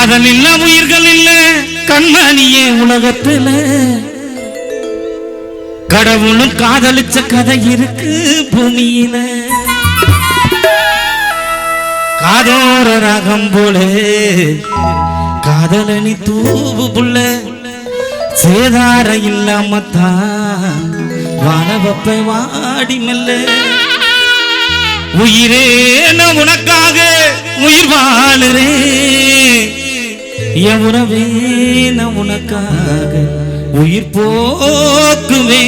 காதல் இல்ல உயிர்கள் இல்ல கண்மணியே உலகத்துல. கடவுளும் காதலிச்ச கதை இருக்கு பூமியில. காதோர ரகம் போல காதலனி தூவு புள்ள. சேதார இல்லாம தான் வானவப்பை வாடி மெல்ல. உயிரே நான் உனக்காக உயிர் வாழுறேன். என் உறவே நான் உனக்காக உயிர் போக்குவே?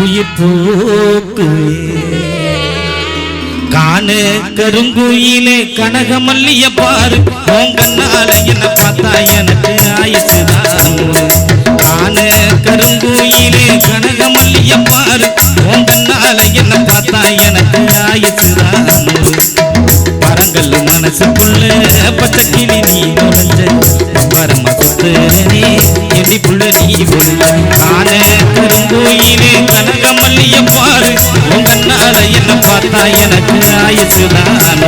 உயிர் போக்குவே. காண கருங்குயிலே கனகமல்லிய பாரு. உங்கனால என்ன பார்த்தா எனக்கு ஆயுசுதான் மனசுக்குள்ள பச்சை கிளி நீ நுழைஞ்ச பரம சுத்தனே எடி புள்ள நீ விழுந்த காண கருங்கோயிலே கனகமல்லிய பாரு உங்க நாள என்ன பார்த்தா எனக்கு ஆயுசுதான்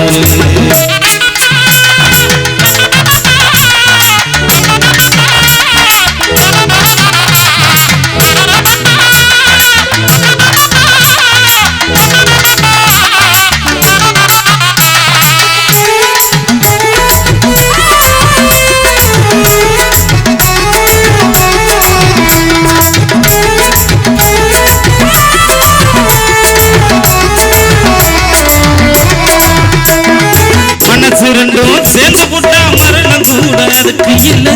மரணம் அதுக்கு இல்ல.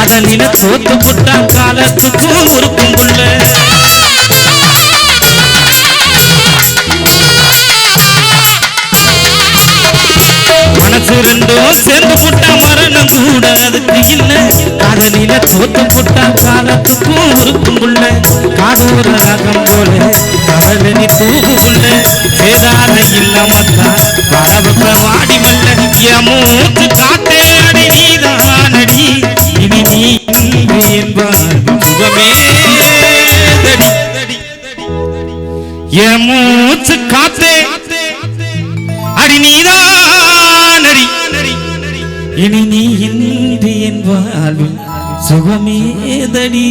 அதனில தோத்து புட்டா காலத்துக்கும் உருக்கும் புள்ள. மனசு ரெண்டும் சேர்ந்து போட்டா மரணம் கூட அதுக்கு இல்ல. அதனில தோத்து புட்டா காலத்துக்கும் உருக்கும் புள்ள. காதூர ரகம் போல கடலனி தூவு புள்ள சேதார இல்லாமத்தான் வாடி மல்ல என் என் மூச்சு காத்தே. அடி நீதானடி. இனி நீ இன்றி என் வாழ்வில் சுகமேதடி.